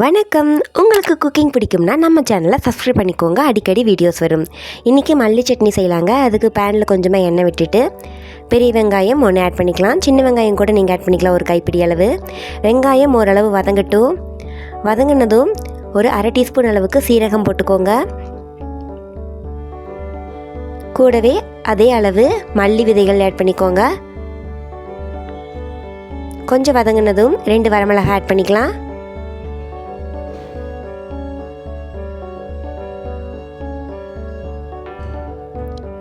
வணக்கம். உங்களுக்கு குக்கிங் பிடிக்கும்னா நம்ம சேனலை சப்ஸ்கிரைப் பண்ணிக்கோங்க. அடிக்கடி வீடியோஸ் வரும். இன்றைக்கி மல்லி சட்னி செய்யலாங்க. அதுக்கு பேனில் கொஞ்சமாக எண்ணெய் விட்டுட்டு பெரிய வெங்காயம் ஒன்று ஆட் பண்ணிக்கலாம். சின்ன வெங்காயம் கூட நீங்கள் ஆட் பண்ணிக்கலாம் ஒரு கைப்பிடி அளவு. வெங்காயம் ஓரளவு வதங்கட்டும். வதங்கினதும் ஒரு அரை டீஸ்பூன் அளவுக்கு சீரகம் போட்டுக்கோங்க. கூடவே அதே அளவு மல்லி விதைகள் ஆட் பண்ணிக்கோங்க. கொஞ்சம் வதங்கினதும் ரெண்டு வரமிளகாய் ஆட் பண்ணிக்கலாம்.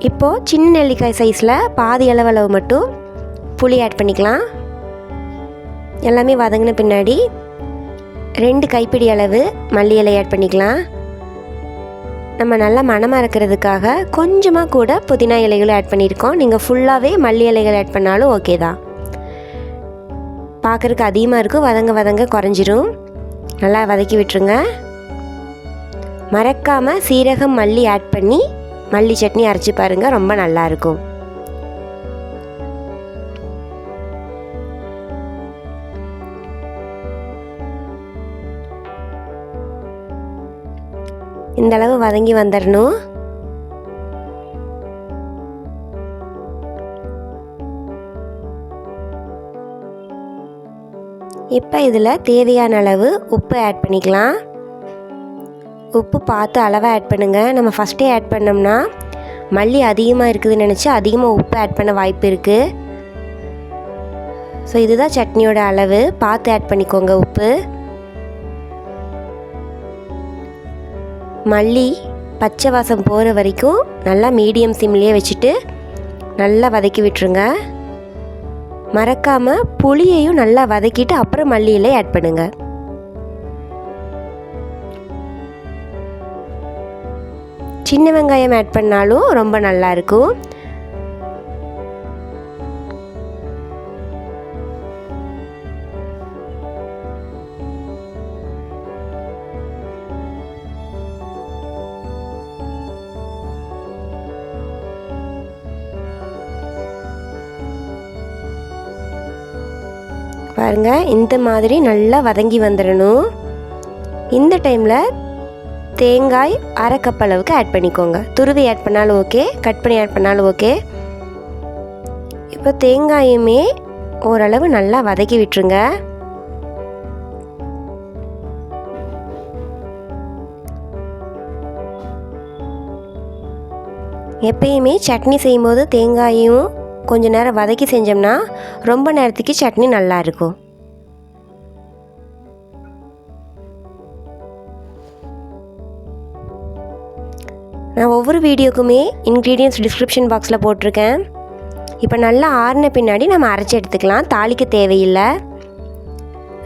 இப்போது சின்ன நெல்லிக்காய் சைஸில் பாதி அளவளவு மட்டும் புளி ஆட் பண்ணிக்கலாம். எல்லாமே வதங்கின பின்னாடி ரெண்டு கைப்பிடி அளவு மல்லி இலை ஆட் பண்ணிக்கலாம். நம்ம நல்லா மனமாக இருக்கிறதுக்காக கொஞ்சமாக கூட புதினா இலைகளும் ஆட் பண்ணியிருக்கோம். நீங்கள் ஃபுல்லாகவே மல்லி இலைகள் ஆட் பண்ணாலும் ஓகே தான். பார்க்குறதுக்கு அதிகமாக இருக்கும். வதங்க வதங்க குறைஞ்சிரும். நல்லா வதக்கி விட்டுருங்க. மறக்காமல் சீரகம் மல்லி ஆட் பண்ணி மல்லி சட்னி அரைச்சி பாருங்கள் ரொம்ப நல்லாயிருக்கும். இந்த அளவு வதங்கி வந்துடணும் இப்போ இதில் தேவையான அளவு உப்பு ஆட் பண்ணிக்கலாம். உப்பு பார்த்து அளவாக ஆட் பண்ணுங்கள் நம்ம ஃபஸ்ட்டே ஆட் பண்ணோம்னா மல்லி அதிகமாக இருக்குதுன்னு நினச்சி அதிகமாக உப்பு ஆட் பண்ண வாய்ப்பு இருக்குது ஸோ இதுதான் சட்னியோட அளவு. பார்த்து ஆட் பண்ணிக்கோங்க உப்பு. மல்லி பச்சை வாசம் போகிற வரைக்கும் நல்லா மீடியம் சிம்லேயே வச்சுட்டு நல்லா வதக்கி விட்டுருங்க. மறக்காமல் புளியையும் நல்லா வதக்கிட்டு அப்புறம் மல்லியிலே ஆட் பண்ணுங்கள் சின்ன வெங்காயம் ஆட் பண்ணாலும் ரொம்ப நல்லாயிருக்கும். பாருங்கள் இந்த மாதிரி நல்லா வதங்கி வந்துடணும். இந்த டைமில் தேங்காய் அரை கப் அளவுக்கு ஆட் பண்ணிக்கோங்க. துருவி ஆட் பண்ணாலும் ஓகே கட் பண்ணி ஆட் பண்ணாலும் ஓகே இப்போ தேங்காயுமே ஓரளவு நல்லா வதக்கி விட்டுருங்க. எப்பயுமே சட்னி செய்யும்போது தேங்காயும் கொஞ்ச நேரம் வதக்கி செஞ்சோம்னா ரொம்ப நேரத்துக்கு சட்னி நல்லாயிருக்கும் நான் ஒவ்வொரு வீடியோக்குமே இன்க்ரீடியன்ஸ் டிஸ்கிரிப்ஷன் பாக்ஸில் போட்டிருக்கேன். இப்போ நல்லா ஆறின பின்னாடி நம்ம அரைச்சி எடுத்துக்கலாம். தாளிக்க தேவையில்லை.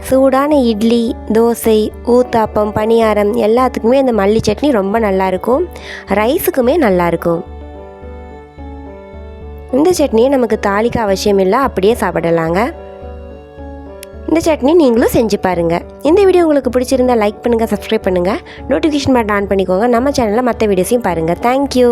சூடான இட்லி தோசை ஊத்தாப்பம் பணியாரம் எல்லாத்துக்குமே இந்த மல்லி சட்னி ரொம்ப நல்லாயிருக்கும். ரைஸுக்குமே நல்லாயிருக்கும். இந்த சட்னியை நமக்கு தாளிக்க அவசியம் இல்லை அப்படியே சாப்பிடலாங்க. இந்த சட்னி நீங்களும் செஞ்சு பாருங்கள் இந்த வீடியோ உங்களுக்கு பிடிச்சிருந்தா லைக் பண்ணுங்கள் சப்ஸ்கிரைப் பண்ணுங்கள் நோட்டிஃபிகேஷன் பட்டன் ஆன் பண்ணிக்கோங்க. நம்ம சேனலில் மற்ற வீடியோஸையும் பாருங்கள் தேங்க்யூ